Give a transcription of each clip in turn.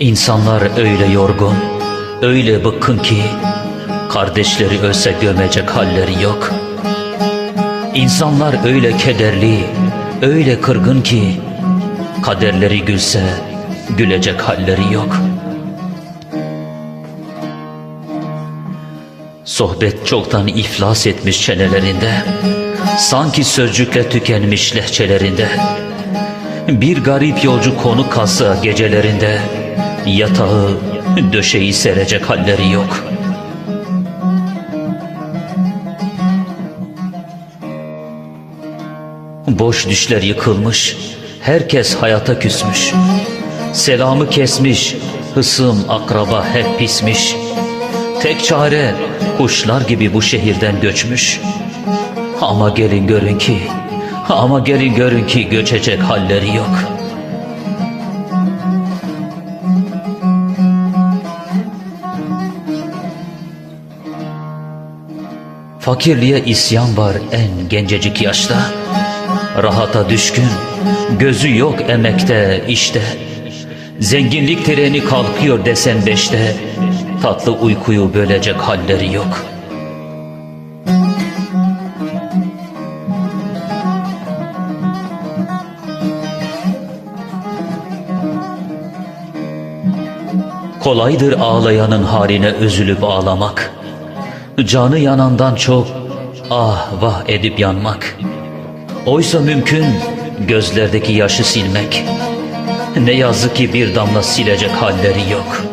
İnsanlar öyle yorgun, öyle bıkkın ki kardeşleri ölse gömecek halleri yok. İnsanlar öyle kederli, öyle kırgın ki kaderleri gülse gülecek halleri yok. Sohbet çoktan iflas etmiş çenelerinde, sanki sözcükle tükenmiş lehçelerinde. Bir garip yolcu konu kalsa gecelerinde Yatağı, döşeği serecek halleri yok Boş düşler yıkılmış Herkes hayata küsmüş. Selamı kesmiş Hısım akraba hep pismiş. Tek çare kuşlar gibi bu şehirden göçmüş. Ama gelin görün ki Ama gelin görün ki göçecek halleri yok. Fakirliğe isyan var en gencecik yaşta Rahata düşkün, gözü yok emekte işte. Zenginlik treni kalkıyor desen beşte. Tatlı uykuyu bölecek halleri yok. Kolaydır ağlayanın haline üzülüp ağlamak. Canı yanandan çok ah vah edip yanmak Oysa mümkün gözlerdeki yaşı silmek. Ne yazık ki bir damla silecek halleri yok.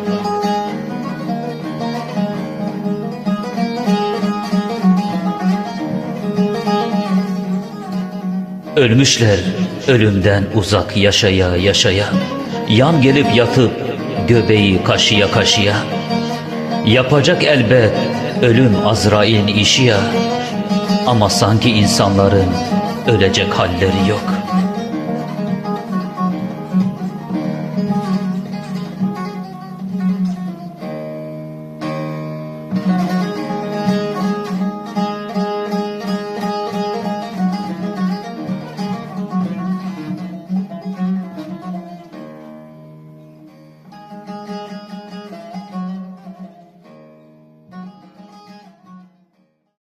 Ölmüşler ölümden uzak yaşaya yaşaya. Yan gelip yatıp göbeği kaşıya kaşıya. Yapacak elbet ölüm Azrail'in işi ya. Ama sanki insanların ölecek halleri yok